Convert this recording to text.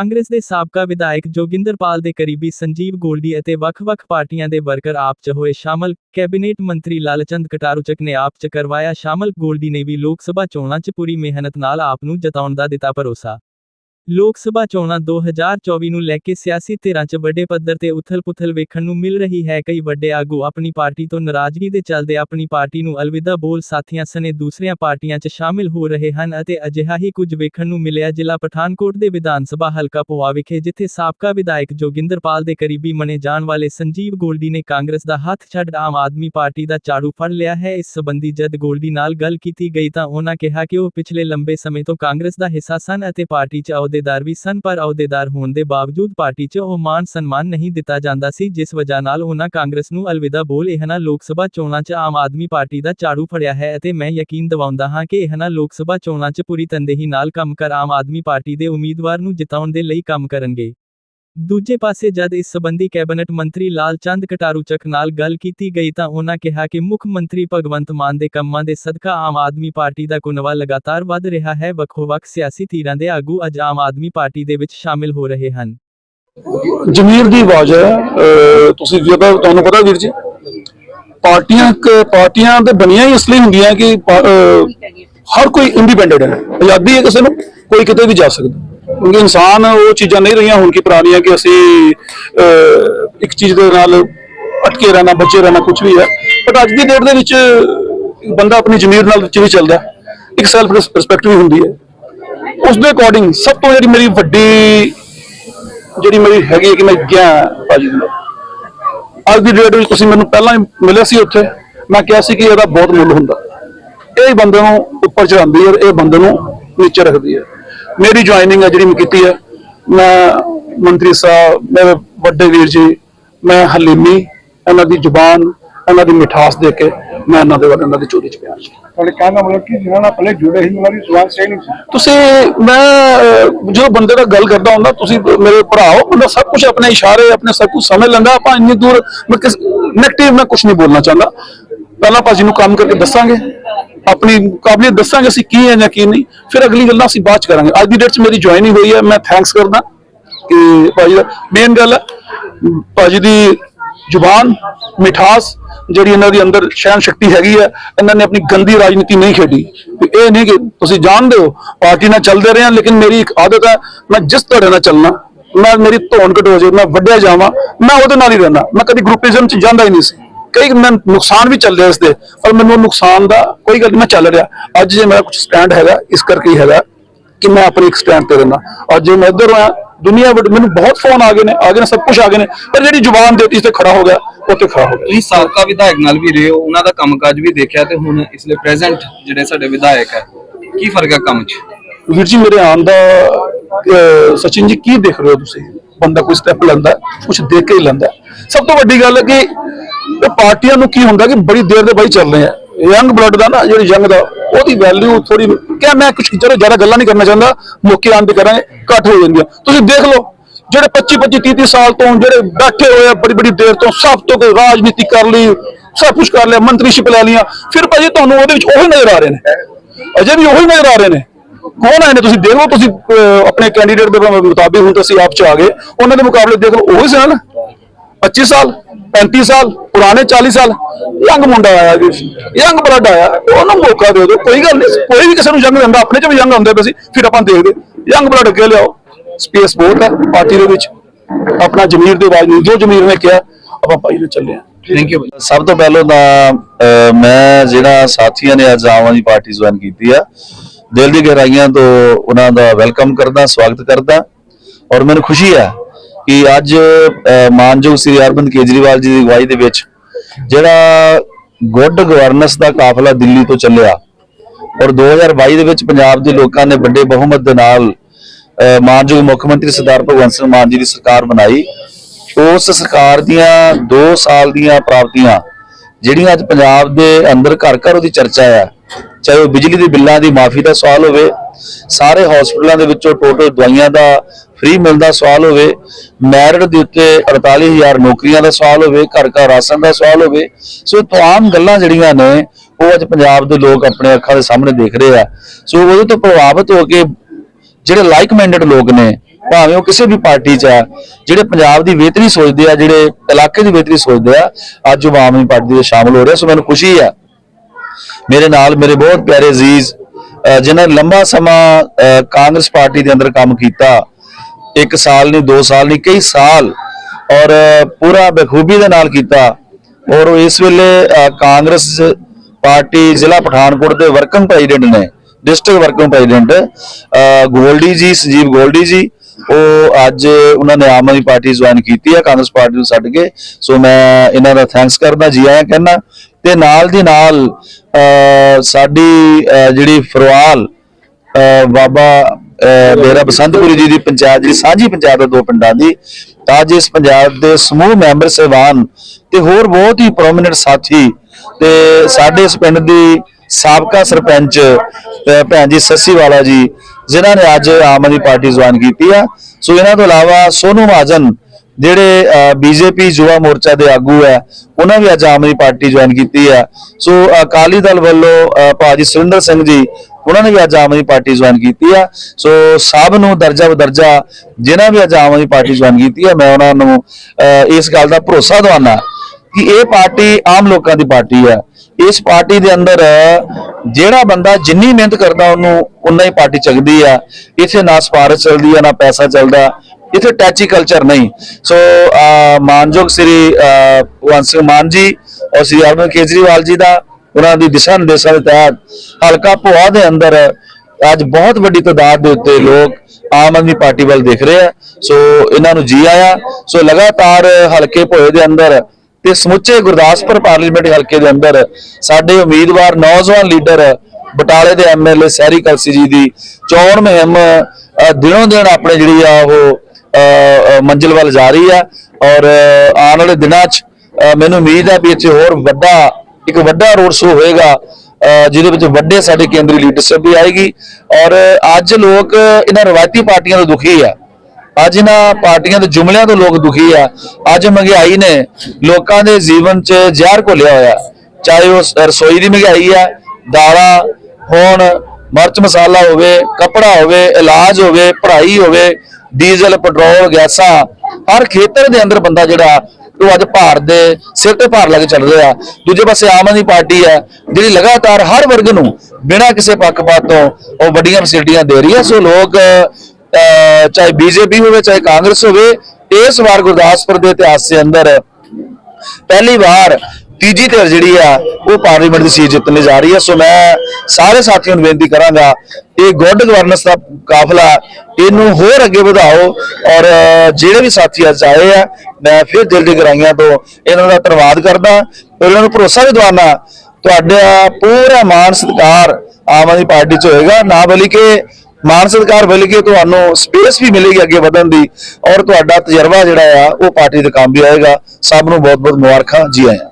ਕਾਂਗਰਸ ਦੇ ਸਾਬਕਾ ਵਿਧਾਇਕ ਜੋਗਿੰਦਰਪਾਲ ਦੇ ਕਰੀਬੀ ਸੰਜੀਵ ਗੋਲਡੀ ਅਤੇ ਵੱਖ-ਵੱਖ ਪਾਰਟੀਆਂ ਦੇ ਵਰਕਰ ਆਪ 'ਚ ਹੋਏ ਸ਼ਾਮਲ, ਕੈਬਨਿਟ ਮੰਤਰੀ ਲਾਲਚੰਦ ਕਟਾਰੂਚਕ ਨੇ ਆਪ 'ਚ ਕਰਵਾਇਆ ਸ਼ਾਮਲ, ਗੋਲਡੀ ਨੇ ਵੀ ਲੋਕ ਸਭਾ ਚੋਣਾਂ 'ਚ ਪੂਰੀ ਮਿਹਨਤ ਨਾਲ ਆਪ ਨੂੰ ਜਿਤਾਉਣ ਦਾ ਦਿੱਤਾ ਭਰੋਸਾ। ਲੋਕ ਸਭਾ ਚੋਣਾਂ 2024 ਨੂੰ ਲੈ ਕੇ ਸਿਆਸੀ ਧਿਰਾਂ 'ਚ ਵੱਡੇ ਪੱਧਰ ਤੇ ਉਥਲ-ਪੁਥਲ ਵੇਖਣ ਨੂੰ ਮਿਲ ਰਹੀ ਹੈ। ਕਈ ਵੱਡੇ ਆਗੂ ਆਪਣੀ ਪਾਰਟੀ ਤੋਂ ਨਾਰਾਜ਼ਗੀ ਦੇ ਚੱਲਦੇ ਆਪਣੀ ਪਾਰਟੀ ਨੂੰ ਅਲਵਿਦਾ ਬੋਲ ਸਾਥੀਆਂ ਸਣੇ ਦੂਸਰੀਆਂ ਪਾਰਟੀਆਂ 'ਚ ਸ਼ਾਮਿਲ ਹੋ ਰਹੇ ਹਨ ਅਤੇ ਅਜਿਹਾ ਹੀ ਕੁਝ ਵੇਖਣ ਨੂੰ ਮਿਲਿਆ ਜ਼ਿਲ੍ਹਾ ਪਠਾਨਕੋਟ ਦੇ ਵਿਧਾਨ ਸਭਾ ਹਲਕਾ ਪੋਆ ਵਿਖੇ, ਜਿੱਥੇ ਸਾਬਕਾ ਵਿਧਾਇਕ ਜੋਗਿੰਦਰਪਾਲ ਦੇ ਕਰੀਬੀ ਮੰਨੇ ਜਾਣ ਵਾਲੇ ਸੰਜੀਵ ਗੋਲਡੀ ਨੇ ਕਾਂਗਰਸ ਦਾ ਹੱਥ ਛੱਡ ਆਮ ਆਦਮੀ ਪਾਰਟੀ ਦਾ ਝਾੜੂ ਫੜ ਲਿਆ ਹੈ। ਇਸ ਸਬੰਧੀ ਜਦ ਗੋਲਡੀ ਨਾਲ ਗੱਲ ਕੀਤੀ ਗਈ ਤਾਂ ਉਹਨਾਂ ਕਿਹਾ ਕਿ ਉਹ ਪਿਛਲੇ ਲੰਬੇ ਸਮੇਂ ਤੋਂ ਕਾਂਗਰਸ ਦਾ ਹਿੱਸਾ ਸਨ ਅਤੇ ਪਾਰਟੀ 'ਚ ਅਹੁਦੇ ਅਹੁਦੇਦਾਰ ਵੀ ਸਨ, ਪਰ ਅਹੁਦੇਦਾਰ ਹੋਣ ਦੇ ਬਾਵਜੂਦ ਪਾਰਟੀ 'ਚ ਉਹ ਮਾਨ ਸਨਮਾਨ ਨਹੀਂ ਦਿੱਤਾ ਜਾਂਦਾ ਸੀ, ਜਿਸ ਵਜ੍ਹਾ ਨਾਲ ਉਹਨਾਂ ਕਾਂਗਰਸ ਨੂੰ ਅਲਵਿਦਾ ਬੋਲ ਇਹਨਾਂ ਲੋਕ ਸਭਾ ਚੋਣਾਂ 'ਚ ਆਮ ਆਦਮੀ ਪਾਰਟੀ ਦਾ ਝਾੜੂ ਫੜਿਆ ਹੈ ਅਤੇ ਮੈਂ ਯਕੀਨ ਦਿਵਾਉਂਦਾ ਹਾਂ ਕਿ ਇਹਨਾਂ ਲੋਕ ਸਭਾ ਚੋਣਾਂ 'ਚ ਪੂਰੀ ਤਨਦੇਹੀ ਨਾਲ ਕੰਮ ਕਰ ਆਮ ਆਦਮੀ ਪਾਰਟੀ ਦੇ ਉਮੀਦਵਾਰ ਨੂੰ ਜਿਤਾਉਣ ਦੇ ਲਈ ਕੰਮ ਕਰਨਗੇ। ਦੂਜੇ ਪਾਸੇ ਜਦ ਇਸ ਸਬੰਧੀ ਕੈਬਨਿਟ ਮੰਤਰੀ ਲਾਲ ਚੰਦ ਕਟਾਰੂਚਕ ਨਾਲ ਗੱਲ ਕੀਤੀ ਗਈ ਤਾਂ ਉਹਨਾਂ ਕਿਹਾ ਕਿ ਮੁੱਖ ਮੰਤਰੀ ਭਗਵੰਤ ਮਾਨ ਦੇ ਕੰਮਾਂ ਦੇ ਸਦਕਾ ਆਮ ਆਦਮੀ ਪਾਰਟੀ ਦਾ ਕੁਨਵਾ ਲਗਾਤਾਰ ਵੱਧ ਰਿਹਾ ਹੈ। ਵੱਖੋ-ਵੱਖ ਸਿਆਸੀ ਧਿਰਾਂ ਦੇ ਆਗੂ ਅੱਜ ਆਮ ਆਦਮੀ ਪਾਰਟੀ ਦੇ ਵਿੱਚ ਸ਼ਾਮਿਲ ਹੋ ਰਹੇ ਹਨ। ਜਮੀਰ ਦੀ ਆਵਾਜ਼ ਹੈ। ਤੁਸੀਂ ਵੀ ਤੁਹਾਨੂੰ ਪਤਾ ਵੀਰ ਜੀ, ਪਾਰਟੀਆਂ ਪਾਰਟੀਆਂ ਤੇ ਬਣੀਆਂ ਹੀ ਇਸ ਲਈ ਹੁੰਦੀਆਂ ਕਿ ਹਰ ਕੋਈ ਇੰਡੀਪੈਂਡੈਂਟ ਹੈ। ਆਜ਼ਾਦੀ ਹੈ ਕਿਸੇ ਨੂੰ, ਕੋਈ ਕਿਤੇ ਵੀ ਜਾ ਸਕਦਾ। ਕਿਉਂਕਿ ਇਨਸਾਨ ਉਹ ਚੀਜ਼ਾਂ ਨਹੀਂ ਰਹੀਆਂ ਹੁਣ ਕੀ ਪੁਰਾਣੀਆਂ ਕਿ ਅਸੀਂ ਇੱਕ ਚੀਜ਼ ਦੇ ਨਾਲ ਅਟਕੇ ਰਹਿਣਾ, ਬੱਚੇ ਰਹਿਣਾ ਕੁਝ ਵੀ ਹੈ। ਬਟ ਅੱਜ ਦੀ ਡੇਟ ਦੇ ਵਿੱਚ ਬੰਦਾ ਆਪਣੀ ਜ਼ਮੀਰ ਨਾਲ ਵਿੱਚ ਵੀ ਚੱਲਦਾ ਇੱਕ ਸੈਲਫ ਰਿਸਪੈਕਟ ਵੀ ਹੁੰਦੀ ਹੈ। ਉਸ ਦੇ ਅਕੋਰਡਿੰਗ ਸਭ ਤੋਂ ਜਿਹੜੀ ਮੇਰੀ ਵੱਡੀ, ਜਿਹੜੀ ਮੇਰੀ ਹੈਗੀ ਹੈ ਕਿ ਮੈਂ ਗਿਆ ਭਾਜੀ ਦੇ ਅੱਜ ਦੀ ਡੇਟ ਵਿੱਚ ਤੁਸੀਂ ਮੈਨੂੰ ਪਹਿਲਾਂ ਹੀ ਮਿਲੇ ਸੀ ਉੱਥੇ। ਮੈਂ ਕਿਹਾ ਸੀ ਕਿ ਇਹਦਾ ਬਹੁਤ ਮੁੱਲ ਹੁੰਦਾ। ਇਹ ਬੰਦੇ ਨੂੰ ਉੱਪਰ ਚੜਾਉਂਦੀ ਹੈ ਇਹ ਬੰਦੇ ਨੂੰ ਨੀਚੇ ਰੱਖਦੀ ਹੈ। ਮੇਰੀ ਜੁਆਇਨਿੰਗ ਹੈ ਜਿਹੜੀ ਮੈਂ ਕੀਤੀ ਹੈ ਮੈਂ ਮੰਤਰੀ ਸਾਹਿਬ ਮੇਰੇ ਵੱਡੇ ਵੀਰ ਜੀ ਮੈਂ ਹਲੀਮੀ ਇਹਨਾਂ ਦੀ ਜ਼ੁਬਾਨ ਇਹਨਾਂ ਦੀ ਮਿਠਾਸ ਦੇ ਕੇ ਮੈਂ ਇਹਨਾਂ ਦੇ ਵੱਲ ਇਹਨਾਂ ਦੀ ਚੋਰੀ ਚ ਪਿਆ ਜੀ। ਤੁਹਾਡੇ ਕਹਿਣ ਦਾ ਮਤਲਬ ਕਿ ਜਿਨ੍ਹਾਂ ਨਾਲ ਪਹਿਲੇ ਜੁੜੇ ਸੀ ਉਹਨਾਂ ਦੀ ਜ਼ੁਬਾਨ ਸਹੀ ਨਹੀਂ ਸੀ। ਤੁਸੀਂ ਮੈਂ ਜਦੋਂ ਬੰਦੇ ਦਾ ਗੱਲ ਕਰਦਾ ਹੁੰਦਾ ਤੁਸੀਂ ਮੇਰੇ ਭਰਾ ਹੋ ਬੰਦਾ ਸਭ ਕੁਝ ਆਪਣੇ ਇਸ਼ਾਰੇ ਆਪਣੇ ਸਭ ਕੁਝ ਸਮਝ ਲੈਂਦਾ ਆਪਾਂ ਇੰਨੀ ਦੂਰ ਮੈਂ ਕਿਸ ਨੈਗੇਟਿਵ ਮੈਂ ਕੁਝ ਨਹੀਂ ਬੋਲਣਾ ਚਾਹੁੰਦਾ। ਪਹਿਲਾਂ ਭਾਜੀ ਨੂੰ ਕੰਮ ਕਰਕੇ ਦੱਸਾਂਗੇ। ਆਪਣੀ ਕਾਬਲੀਅਤ ਦੱਸਾਂਗੇ ਅਸੀਂ ਕੀ ਹੈ ਜਾਂ ਕੀ ਨਹੀਂ, ਫਿਰ ਅਗਲੀ ਗੱਲਾਂ ਅਸੀਂ ਬਾਅਦ ਚ ਕਰਾਂਗੇ। ਅੱਜ ਦੀ ਡੇਟ 'ਚ ਮੇਰੀ ਜੁਆਇਨਿੰਗ ਹੋਈ ਹੈ, ਮੈਂ ਥੈਂਕਸ ਕਰਦਾ ਕਿ ਭਾਜੀ ਦਾ ਮੇਨ ਗੱਲ ਹੈ, ਭਾਜੀ ਦੀ ਜ਼ੁਬਾਨ ਮਿਠਾਸ, ਜਿਹੜੀ ਇਹਨਾਂ ਦੀ ਅੰਦਰ ਸ਼ਹਿਨ ਸ਼ਕਤੀ ਹੈਗੀ ਹੈ, ਇਹਨਾਂ ਨੇ ਆਪਣੀ ਗੰਦੀ ਰਾਜਨੀਤੀ ਨਹੀਂ ਖੇਡੀ। ਵੀ ਇਹ ਨਹੀਂ ਕਿ ਤੁਸੀਂ ਜਾਣਦੇ ਹੋ, ਪਾਰਟੀ ਨਾਲ ਚੱਲਦੇ ਰਹੇ ਹਾਂ, ਲੇਕਿਨ ਮੇਰੀ ਇੱਕ ਆਦਤ ਹੈ, ਮੈਂ ਜਿਸ ਤੁਹਾਡੇ ਨਾਲ ਚੱਲਣਾ, ਮੈਂ ਮੇਰੀ ਧੌਣ ਘਟੋ ਜੇ ਮੈਂ ਵੱਡਿਆ ਜਾਵਾਂ, ਮੈਂ ਉਹਦੇ ਨਾਲ ਹੀ ਰਹਿਣਾ, ਮੈਂ ਕਦੀ ਗਰੁੱਪਿਜ਼ਮ ਚ ਜਾਂਦਾ ਹੀ ਨਹੀਂ ਸੀ। ਕਈ ਮੈਂ ਨੁਕਸਾਨ ਵੀ ਚੱਲ ਰਿਹਾ ਇਸ ਦੇ ਪਰ ਮੈਨੂੰ ਨੁਕਸਾਨ ਦਾ ਕੋਈ ਗੱਲ ਮੈਂ ਚੱਲ ਰਿਹਾ। ਅੱਜ ਜੇ ਮੇਰਾ ਕੁਝ ਸਟੈਂਡ ਹੈਗਾ ਇਸ ਕਰਕੇ ਹੀ ਹੈਗਾ ਕਿ ਮੈਂ ਆਪਣੀ ਇੱਕ ਸਟੈਂਡ ਤੇ ਰਹਿਣਾ ਅੱਜ ਜੇ ਮੈਂ ਇੱਧਰ ਹੋਇਆ ਦੁਨੀਆ ਵੱਡ ਮੈਨੂੰ ਬਹੁਤ ਫੋਨ ਆ ਗਏ ਨੇ ਆ ਗਏ ਨੇ ਸਭ ਕੁਝ ਆ ਗਏ ਨੇ ਪਰ ਜਿਹੜੀ ਜ਼ੁਬਾਨ ਦੇਤੀ ਤੇ ਖੜਾ ਹੋ ਗਿਆ ਉੱਥੇ ਖੜਾ ਹੋ ਗਿਆ। ਤੁਸੀਂ ਸਾਬਕਾ ਵਿਧਾਇਕ ਨਾਲ ਵੀ ਰਹੇ ਹੋ ਉਹਨਾਂ ਦਾ ਕੰਮਕਾਜ ਵੀ ਦੇਖਿਆ ਤੇ ਹੁਣ ਇਸ ਲਈ ਪ੍ਰੈਜ਼ੈਂਟ ਜਿਹੜੇ ਸਾਡੇ ਵਿਧਾਇਕ ਹੈ ਕੀ ਫ਼ਰਕ ਹੈ ਕੰਮ 'ਚ? ਵੀਰ ਜੀ ਮੇਰੇ ਆਉਣ ਦਾ ਸਚਿਨ ਜੀ ਕੀ ਦੇਖ ਰਹੇ ਹੋ ਤੁਸੀਂ? ਬੰਦਾ ਕੋਈ ਸਟੈਪ ਲੈਂਦਾ ਕੁਝ ਦੇਖ ਕੇ ਹੀ ਲੈਂਦਾ। ਸਭ ਤੋਂ ਵੱਡੀ ਗੱਲ ਹੈ ਕਿ ਇਹ ਪਾਰਟੀਆਂ ਨੂੰ ਕੀ ਹੁੰਦਾ ਕਿ ਬੜੀ ਦੇਰ ਦੇ ਬਾਈ ਚੱਲ ਰਹੇ ਆ ਯੰਗ ਬਲੱਡ ਦਾ ਨਾ, ਜਿਹੜੀ ਯੰਗ ਦਾ, ਉਹਦੀ ਵੈਲਿਊ ਥੋੜੀ ਕਿਆ ਮੈਂ ਕੁਝ ਚਲੋ ਜ਼ਿਆਦਾ ਗੱਲਾਂ ਨਹੀਂ ਕਰਨਾ ਚਾਹੁੰਦਾ, ਮੌਕੇ ਆਉਣ ਤੇ ਕਰਾਂਗੇ, ਘੱਟ ਹੋ ਜਾਂਦੀਆਂ। ਤੁਸੀਂ ਦੇਖ ਲਓ, ਜਿਹੜੇ 25 25 30 ਸਾਲ ਤੋਂ ਜਿਹੜੇ ਬੈਠੇ ਹੋਏ ਆ ਬੜੀ ਬੜੀ ਦੇਰ ਤੋਂ, ਸਭ ਤੋਂ ਕੋਈ ਰਾਜਨੀਤੀ ਕਰ ਲਈ, ਸਭ ਕੁਝ ਕਰ ਲਿਆ, ਮੰਤਰੀਸ਼ਿਪ ਲੈ ਲਈਆਂ। ਫਿਰ ਭਾਜੀ ਤੁਹਾਨੂੰ ਉਹਦੇ ਵਿੱਚ ਉਹੀ ਨਜ਼ਰ ਆ ਰਹੇ ਨੇ। ਅਜੇ ਵੀ ਉਹੀ ਨਜ਼ਰ ਆ ਰਹੇ ਨੇ। ਕੌਣ ਆਏ ਨੇ ਤੁਸੀਂ? ਦੇਖ ਲਓ ਤੁਸੀਂ ਆਪਣੇ ਕੈਂਡੀਡੇਟ ਦੇ ਮੁਤਾਬਿਕ ਹੁਣ ਤੁਸੀਂ ਆਪ ਚ ਆ ਗਏ। ਉਹਨਾਂ ਦੇ ਮੁਕਾਬਲੇ ਦੇਖ ਲਓ, ਉਹੀ ਸਨ 25 ਸਾਲ 35 ਸਾਲ ਪੁਰਾਣੇ 40 ਸਾਲ ਯੰਗ ਮੁੰਡਾ ਆਇਆ ਜੀ। ਯੰਗ ਬਲੱਡ ਆਇਆ। ਉਹਨੂੰ ਮੌਕਾ ਦੇ ਦਿਓ ਕੋਈ ਗੱਲ ਨਹੀਂ। ਕੋਈ ਵੀ ਕਿਸੇ ਨੂੰ ਯੰਗ ਦਿੰਦਾ ਆਪਣੇ ਚ ਵੀ ਯੰਗ ਹੁੰਦੇ ਪਏ ਸੀ ਫਿਰ ਆਪਾਂ ਦੇਖਦੇ ਯੰਗ ਬਲੱਡ ਅੱਗੇ ਲਿਆਓ। ਸਪੇਸ ਬਹੁਤ ਹੈ ਪਾਰਟੀ ਦੇ ਵਿੱਚ। ਆਪਣਾ ਜ਼ਮੀਰ ਦੇ ਆਵਾਜ਼ ਨੂੰ ਜੋ ਜ਼ਮੀਰ ਨੇ ਕਿਹਾ ਆਪਾਂ ਪਾਈ ਨੂੰ ਚੱਲੇ ਥੈਂਕ ਯੂ ਸਭ ਤੋਂ ਪਹਿਲਾਂ ਤਾਂ ਮੈਂ ਜਿਹੜਾ ਸਾਥੀਆਂ ਨੇ ਅੱਜ ਆਮ ਆਦਮੀ ਪਾਰਟੀ ਜੁਆਇਨ ਕੀਤੀ ਆ ਦਿਲ ਦੀ ਗਹਿਰਾਈਆਂ ਤੋਂ ਉਹਨਾਂ ਦਾ ਵੈਲਕਮ ਕਰਦਾ ਸਵਾਗਤ ਕਰਦਾ। ਔਰ ਮੈਨੂੰ ਖੁਸ਼ੀ ਹੈ ਕਿ ਅੱਜ ਮਾਨਯੋਗ ਸ੍ਰੀ ਅਰਵਿੰਦ ਕੇਜਰੀਵਾਲ ਜੀ ਦੀ ਅਗਵਾਈ ਦੇ ਵਿੱਚ ਜਿਹੜਾ ਗੁੱਡ ਗਵਰਨੈਂਸ ਦਾ ਕਾਫਲਾ ਦਿੱਲੀ ਤੋਂ ਚੱਲਿਆ ਔਰ 2022 ਦੇ ਵਿੱਚ ਪੰਜਾਬ ਦੇ ਲੋਕਾਂ ਨੇ ਵੱਡੇ ਬਹੁਮਤ ਦੇ ਨਾਲ ਮਾਨਯੋਗ ਮੁੱਖ ਮੰਤਰੀ ਸਰਦਾਰ ਭਗਵੰਤ ਸਿੰਘ ਮਾਨ ਜੀ ਦੀ ਸਰਕਾਰ ਬਣਾਈ, ਉਸ ਸਰਕਾਰ ਦੀਆਂ 2 ਸਾਲ ਦੀਆਂ ਪ੍ਰਾਪਤੀਆਂ, ਜਿਹੜੀਆਂ ਅੱਜ ਪੰਜਾਬ ਦੇ ਅੰਦਰ ਘਰ ਘਰ ਉਹਦੀ ਚਰਚਾ ਆ, ਚਾਹੇ ਉਹ ਬਿਜਲੀ ਦੇ ਬਿੱਲਾਂ ਦੀ ਮਾਫੀ ਦਾ ਸਵਾਲ ਹੋਵੇ, ਸਾਰੇ ਹਸਪਤਾਲਾਂ ਦੇ ਵਿੱਚੋਂ ਟੋਟਲ ਦਵਾਈਆਂ ਦਾ ਫ੍ਰੀ ਮਿਲਦਾ ਸਵਾਲ ਹੋਵੇ ਮੈਰਿਟ ਦੇ ਉੱਤੇ 48000 ਨੌਕਰੀਆਂ ਦਾ ਸਵਾਲ ਹੋਵੇ, ਘਰ ਘਰ ਰਾਸ਼ਨ ਦਾ ਸਵਾਲ ਹੋਵੇ, ਸੋ ਤਮਾਮ ਗੱਲਾਂ ਜਿਹੜੀਆਂ ਨੇ, ਉਹ ਅੱਜ ਪੰਜਾਬ ਦੇ ਲੋਕ ਆਪਣੇ ਅੱਖਾਂ ਦੇ ਸਾਹਮਣੇ ਦੇਖ ਰਹੇ ਆ। ਸੋ ਉਹਦੇ ਤੋਂ ਪ੍ਰਭਾਵਿਤ ਹੋ ਕੇ ਜਿਹੜੇ ਲਾਈਕ ਮਾਈਂਡਡ ਲੋਕ ਨੇ, ਭਾਵੇਂ ਉਹ ਕਿਸੇ ਵੀ ਪਾਰਟੀ 'ਚ ਆ, ਜਿਹੜੇ ਪੰਜਾਬ ਦੀ ਬਿਹਤਰੀ ਸੋਚਦੇ ਆ, ਜਿਹੜੇ ਇਲਾਕੇ ਦੀ ਬਿਹਤਰੀ ਸੋਚਦੇ ਆ, ਅੱਜ ਉਹ ਆਮ ਆਦਮੀ ਪਾਰਟੀ ਦੇ ਸ਼ਾਮਲ ਹੋ ਰਹੇ ਸੋ ਮੈਨੂੰ ਖੁਸ਼ੀ ਆ, ਮੇਰੇ ਨਾਲ ਮੇਰੇ ਬਹੁਤ ਪਿਆਰੇ ਅਜ਼ੀਜ਼, ਅਹ ਜਿਨ੍ਹਾਂ ਨੇ ਲੰਬਾ ਸਮਾਂ ਕਾਂਗਰਸ ਪਾਰਟੀ ਦੇ ਅੰਦਰ ਕੰਮ ਕੀਤਾ ਇੱਕ ਸਾਲ ਨਹੀਂ, ਦੋ ਸਾਲ ਨਹੀਂ, ਕਈ ਸਾਲ ਔਰ ਪੂਰਾ ਬਖੂਬੀ ਦੇ ਨਾਲ ਕੀਤਾ। ਔਰ ਇਸ ਵੇਲੇ ਕਾਂਗਰਸ ਪਾਰਟੀ ਜ਼ਿਲ੍ਹਾ ਪਠਾਨਕੋਟ ਦੇ ਵਰਕਿੰਗ ਪ੍ਰੈਜ਼ੀਡੈਂਟ ਨੇ, district working president Goldy ji, Sanjeev Goldy ਜੀ, ਉਹ ਅੱਜ ਉਹਨਾਂ ਨੇ ਆਮ ਆਦਮੀ ਪਾਰਟੀ ਜੁਆਇਨ ਕੀਤੀ ਹੈ, ਕਾਂਗਰਸ ਪਾਰਟੀ ਨੂੰ ਛੱਡ ਕੇ। ਸੋ ਮੈਂ ਇਹਨਾਂ ਦਾ ਥੈਂਕਸ ਕਰਦਾ, ਜੀ ਆਇਆਂ ਕਹਿੰਦਾ ਤੇ ਨਾਲ ਦੀ ਨਾਲ ਸਾਡੀ ਜਿਹੜੀ ਫਰਵਾਲ ਬਾਬਾ ਅਹ ਬਸੰਤਪੁਰੀ ਜੀ ਦੀ ਪੰਚਾਇਤ ਜਿਹੜੀ ਸਾਂਝੀ ਪੰਚਾਇਤ ਹੈ ਦੋ ਪਿੰਡਾਂ ਦੀ ਅੱਜ ਇਸ ਪੰਜਾਬ ਦੇ ਸਮੂਹ ਮੈਂਬਰ ਸਹਿਬਾਨ ਤੇ ਹੋਰ ਬਹੁਤ ਹੀ ਪ੍ਰੋਮਿਨੈਂਟ ਸਾਥੀ ਤੇ ਸਾਡੇ ਇਸ ਪਿੰਡ ਦੀ ਸਾਬਕਾ ਸਰਪੰਚ ਭੈਣ ਜੀ ਸੱਸੀ ਵਾਲਾ ਜੀ ਜਿਨ੍ਹਾਂ ਨੇ ਅੱਜ ਆਮ ਆਦਮੀ ਪਾਰਟੀ ਜੁਆਇਨ ਕੀਤੀ ਆ। ਸੋ ਇਹਨਾਂ ਤੋਂ ਇਲਾਵਾ ਸੋਨੂ ਮਹਾਜਨ ਜਿਹੜੇ ਬੀਜੇਪੀ ਯੁਵਾ ਮੋਰਚਾ ਦੇ ਆਗੂ ਹੈ ਉਹਨਾਂ ਵੀ ਅੱਜ ਆਮ ਆਦਮੀ ਪਾਰਟੀ ਜੁਆਇਨ ਕੀਤੀ ਹੈ। ਸੋ ਅਕਾਲੀ ਦਲ ਵੱਲੋਂ ਅਹ, ਭਾਜੀ ਸੁਰਿੰਦਰ ਸਿੰਘ ਜੀ ਉਹਨਾਂ ਨੇ ਵੀ ਅੱਜ ਆਮ ਆਦਮੀ ਪਾਰਟੀ ਜੁਆਇਨ ਕੀਤੀ ਆ। ਸੋ ਸਭ ਨੂੰ ਦਰਜਾ ਬਦਰਜਾ ਜਿਨ੍ਹਾਂ ਵੀ ਅੱਜ ਆਮ ਆਦਮੀ ਪਾਰਟੀ ਜੁਆਇਨ ਕੀਤੀ ਹੈ ਮੈਂ ਉਹਨਾਂ ਨੂੰ ਇਸ ਗੱਲ ਦਾ ਭਰੋਸਾ ਦਵਾਨਾ ਕਿ ਇਹ ਪਾਰਟੀ ਆਮ ਲੋਕਾਂ ਦੀ ਪਾਰਟੀ ਆ। ਇਸ ਪਾਰਟੀ ਦੇ ਅੰਦਰ ਜਿਹੜਾ ਬੰਦਾ ਜਿੰਨੀ ਮਿਹਨਤ ਕਰਦਾ ਉਹਨੂੰ ਉਨਾ ਹੀ ਪਾਰਟੀ ਚੱਲਦੀ ਆ। ਇੱਥੇ ਨਾ ਸਪਾਰਸ਼ ਚੱਲਦੀ ਆ ਨਾ ਪੈਸਾ ਚੱਲਦਾ। ਇੱਥੇ ਟੈਚੀ ਕਲਚਰ ਨਹੀਂ। ਸੋ ਮਾਨਯੋਗ ਸ੍ਰੀ ਅਹ, ਭਗਵੰਤ ਸਿੰਘ ਮਾਨ ਜੀ ਔਰ ਸ੍ਰੀ ਅਰਵਿੰਦ ਕੇਜਰੀਵਾਲ ਜੀ ਦਾ ਉਹਨਾਂ ਦੀ ਦਿਸ਼ਾ ਨਿਰਦੇਸ਼ਾਂ ਦੇ ਤਹਿਤ ਹਲਕਾ ਭੋਆ ਦੇ ਅੰਦਰ ਅੱਜ ਬਹੁਤ ਵੱਡੀ ਤਾਦਾਦ ਦੇ ਉੱਤੇ ਲੋਕ ਆਮ ਆਦਮੀ ਪਾਰਟੀ ਵੱਲ ਦੇਖ ਰਹੇ ਆ। ਸੋ ਇਹਨਾਂ ਨੂੰ ਜੀ ਆਇਆ। ਸੋ ਲਗਾਤਾਰ ਹਲਕੇ ਭੋਏ ਦੇ ਅੰਦਰ ਤੇ ਸਮੁੱਚੇ ਗੁਰਦਾਸਪੁਰ ਪਾਰਲੀਮੈਂਟ ਹਲਕੇ ਦੇ ਅੰਦਰ ਸਾਡੇ ਉਮੀਦਵਾਰ ਨੌਜਵਾਨ ਲੀਡਰ ਬਟਾਲੇ ਦੇ ਐਮਐਲਏ ਸਹਿਰੀ ਕਲਸੀ ਜੀ ਦੀ ਚੋਣ ਮੁਹਿੰਮ ਅ, ਦਿਨੋਂ ਦਿਨ ਆਪਣੇ ਜਿਹੜੀ ਆ ਉਹ ਮੰਜ਼ਿਲ ਵੱਲ ਜਾ ਰਹੀ ਆ। ਔਰ ਆਉਣ ਵਾਲੇ ਦਿਨਾਂ 'ਚ ਮੈਨੂੰ ਉਮੀਦ ਹੈ ਵੀ ਇੱਥੇ ਹੋਰ ਵੱਡਾ ਇੱਕ ਵੱਡਾ ਰੋਡ ਸ਼ੋ ਹੋਏਗਾ ਜਿਹਦੇ ਵਿੱਚ ਵੱਡੇ ਸਾਡੇ ਕੇਂਦਰੀ ਲੀਡਰਸ਼ਿਪ ਵੀ ਆਏਗੀ ਔਰ ਅੱਜ ਲੋਕ ਇਹਨਾਂ ਰਵਾਇਤੀ ਪਾਰਟੀਆਂ ਤੋਂ ਦੁਖੀ ਆ। ਅੱਜ ਇਹਨਾਂ ਪਾਰਟੀਆਂ ਦੇ ਜੁਮਲਿਆਂ ਤੋਂ ਲੋਕ ਦੁਖੀ ਆ। ਅੱਜ ਮਹਿੰਗਾਈ ਨੇ ਲੋਕਾਂ ਦੇ ਜੀਵਨ 'ਚ ਜ਼ਹਿਰ ਘੋਲਿਆ ਹੋਇਆ। ਚਾਹੇ ਉਹ ਰਸੋਈ ਦੀ ਮਹਿੰਗਾਈ ਆ, ਦਾਲਾਂ, ਹੋਣ ਮਰਚ ਮਸਾਲਾ ਹੋਵੇ, ਕੱਪੜਾ ਹੋਵੇ, ਇਲਾਜ ਹੋਵੇ, ਪੜ੍ਹਾਈ ਹੋਵੇ, ਡੀਜ਼ਲ, ਪੈਟਰੋਲ, ਗੈਸਾਂ, ਹਰ ਖੇਤਰ ਦੇ ਅੰਦਰ ਬੰਦਾ ਜਿਹੜਾ ਉਹ ਅੱਜ ਭਾਰਤ ਦੇ ਸਿਰ ਤੇ ਭਾਰ ਲੈ ਚੱਲ ਰਿਹਾ। ਦੂਜੇ ਪਾਸੇ ਆਮ ਆਦਮੀ ਪਾਰਟੀ ਹੈ ਜਿਹੜੀ ਲਗਾਤਾਰ ਹਰ ਵਰਗ ਨੂੰ ਬਿਨਾਂ ਕਿਸੇ ਪੱਖਪਾਤ ਤੋਂ ਉਹ ਵੱਡੀਆਂ ਫੈਸਿਲਿਟੀਆਂ ਦੇ ਰਹੀ ਹੈ। ਸੋ ਲੋਕ ਅਹ, ਚਾਹੇ ਬੀਜੇਪੀ ਹੋਵੇ ਚਾਹੇ ਕਾਂਗਰਸ ਹੋਵੇ ਇਸ ਵਾਰ ਗੁਰਦਾਸਪੁਰ ਦੇ ਇਤਿਹਾਸ ਦੇ ਅੰਦਰ ਪਹਿਲੀ ਵਾਰ ਤੀਜੀ ਧਿਰ ਜਿਹੜੀ ਆ, ਉਹ ਪਾਰਲੀਮੈਂਟ ਦੀ ਸੀਟ ਜਿੱਤਣ ਜਾ ਰਹੀ ਹੈ ਸੋ ਮੈਂ ਸਾਰੇ ਸਾਥੀਆਂ ਨੂੰ ਬੇਨਤੀ ਕਰਾਂਗਾ, ਇਹ ਗੁੱਡ ਗਵਰਨੈਂਸ ਦਾ ਕਾਫਲਾ, ਇਹਨੂੰ ਹੋਰ ਅੱਗੇ ਵਧਾਓ ਔਰ ਜਿਹੜੇ ਵੀ ਸਾਥੀ ਅੱਜ ਆਏ ਆ, ਮੈਂ ਫਿਰ ਦਿਲ ਦੀ ਗਰਾਈਆਂ ਤੋਂ ਇਹਨਾਂ ਦਾ ਧੰਨਵਾਦ ਕਰਦਾ। ਇਹਨਾਂ ਨੂੰ ਭਰੋਸਾ ਵੀ ਦਵਾਨਾ ਤੁਹਾਡਾ ਪੂਰਾ ਮਾਨ ਸਤਿਕਾਰ ਆਮ ਆਦਮੀ ਪਾਰਟੀ ਚ ਹੋਏਗਾ। ਨਾ ਬਲਕਿ ਮਾਨ ਸਤਿਕਾਰ, ਬਲਕਿ ਤੁਹਾਨੂੰ ਸਪੇਸ ਵੀ ਮਿਲੇਗੀ ਅੱਗੇ ਵਧਣ ਦੀ। ਔਰ ਤੁਹਾਡਾ ਤਜਰਬਾ ਜਿਹੜਾ ਆ, ਉਹ ਪਾਰਟੀ ਦੇ ਕੰਮ ਵੀ ਆਏਗਾ। ਸਭ ਨੂੰ ਬਹੁਤ ਬਹੁਤ ਮੁਬਾਰਕਾਂ। ਜੀ ਆਇਆਂ।